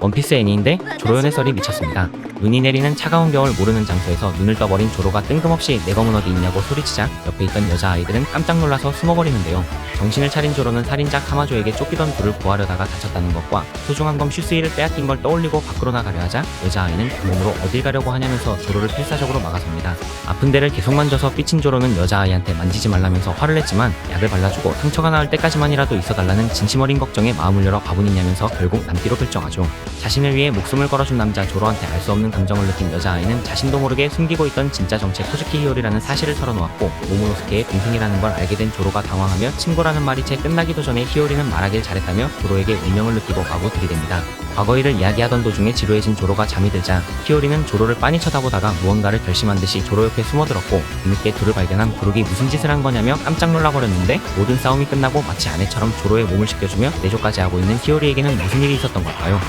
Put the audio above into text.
원피스 애니인데 조로연 해설이 미쳤습니다. 눈이 내리는 차가운 겨울 모르는 장소에서 눈을 떠버린 조로가 뜬금없이 내 검은 어디 있냐고 소리치자 옆에 있던 여자아이들은 깜짝 놀라서 숨어버리는데요. 정신을 차린 조로는 살인자 카마조에게 쫓기던 불을 구하려다가 다쳤다는 것과 소중한 검 슈스이를 빼앗긴 걸 떠올리고 밖으로 나가려 하자 여자아이는 그 몸으로 어딜 가려고 하냐면서 조로를 필사적으로 막아섭니다. 아픈 데를 계속 만져서 삐친 조로는 여자아이한테 만지지 말라면서 화를 냈지만 약을 발라주고 상처가 나을 때까지만이라도 있어달라는 진심 어린 걱정에 마음을 열어 바보니냐면서 결국 남기로 결정하죠. 자신을 위해 목숨을 걸어준 남자 조로한테 알 수 없는 감정을 느낀 여자아이는 자신도 모르게 숨기고 있던 진짜 정체 코즈키 히요리라는 사실을 털어놓았고 모모노스케의 동생이라는 걸 알게 된 조로가 당황하며 친구라는 말이 채 끝나기도 전에 히요리는 말하길 잘했다며 조로에게 운명을 느끼고 마구 들이댑니다. 과거 일을 이야기하던 도중에 지루해진 조로가 잠이 들자 히요리는 조로를 빤히 쳐다보다가 무언가를 결심한 듯이 조로 옆에 숨어들었고 뒤늦게 둘을 발견한 부룩이 무슨 짓을 한 거냐며 깜짝 놀라버렸는데 모든 싸움이 끝나고 마치 아내처럼 조로의 몸을 씻겨주며 내조까지 하고 있는 히요리에게는 무슨 일이 있었던 걸까요?